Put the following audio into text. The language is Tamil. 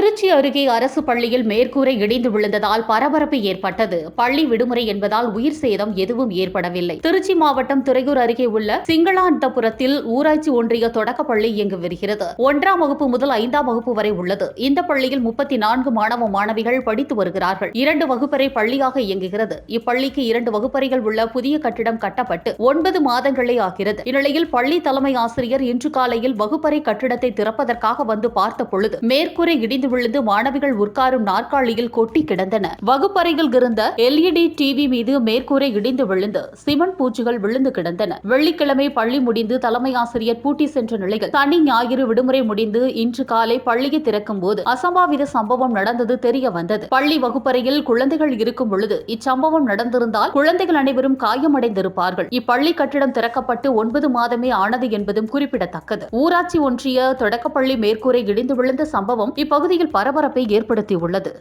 திருச்சி அருகே அரசு பள்ளியில் மேற்கூரை இடிந்து விழுந்ததால் பரபரப்பு ஏற்பட்டது. பள்ளி விடுமுறை என்பதால் உயிர் சேதம் எதுவும் ஏற்படவில்லை. திருச்சி மாவட்டம் துறையூர் அருகே உள்ள சிங்களாந்தபுரத்தில் ஊராட்சி ஒன்றிய தொடக்கப்பள்ளி இயங்கு வருகிறது. ஒன்றாம் வகுப்பு முதல் ஐந்தாம் வகுப்பு வரை உள்ளது. இந்த பள்ளியில் முப்பத்தி நான்கு மாணவ மாணவிகள் படித்து வருகிறார்கள். இரண்டு வகுப்பறை பள்ளியாக இயங்குகிறது. இப்பள்ளிக்கு இரண்டு வகுப்பறைகள் உள்ள புதிய கட்டிடம் கட்டப்பட்டு ஒன்பது மாதங்களே ஆகிறது. இந்நிலையில் பள்ளி தலைமை ஆசிரியர் இன்று காலையில் வகுப்பறை கட்டிடத்தை திறப்பதற்காக வந்து பார்த்த பொழுது மேற்கூரை இடிந்து விழுந்து மாணவிகள் உட்காரும் நாற்காலியில் கொட்டி கிடந்தன. வகுப்பறையில் இருந்த எல்இடி டிவி மீது மேற்கூரை இடிந்து விழுந்து சிமெண்ட் பூச்சிகள் விழுந்து கிடந்தன. வெள்ளிக்கிழமை பள்ளி முடிந்து தலைமை ஆசிரியர் பூட்டி சென்ற நிலையில் சனி ஞாயிறு விடுமுறை முடிந்து இன்று காலை பள்ளியை திறக்கும் போது அசம்பாவித சம்பவம் நடந்தது தெரிய வந்தது. பள்ளி வகுப்பறையில் குழந்தைகள் இருக்கும் பொழுது இச்சம்பவம் நடந்திருந்தால் குழந்தைகள் அனைவரும் காயமடைந்திருப்பார்கள். இப்பள்ளி கட்டிடம் திறக்கப்பட்டு ஒன்பது மாதமே ஆனது என்பதும் குறிப்பிடத்தக்கது. ஊராட்சி ஒன்றிய தொடக்கப்பள்ளி மேற்கூரை இடிந்து விழுந்த சம்பவம் இப்பகுதியில் பரபரப்பை ஏற்படுத்தியுள்ளது.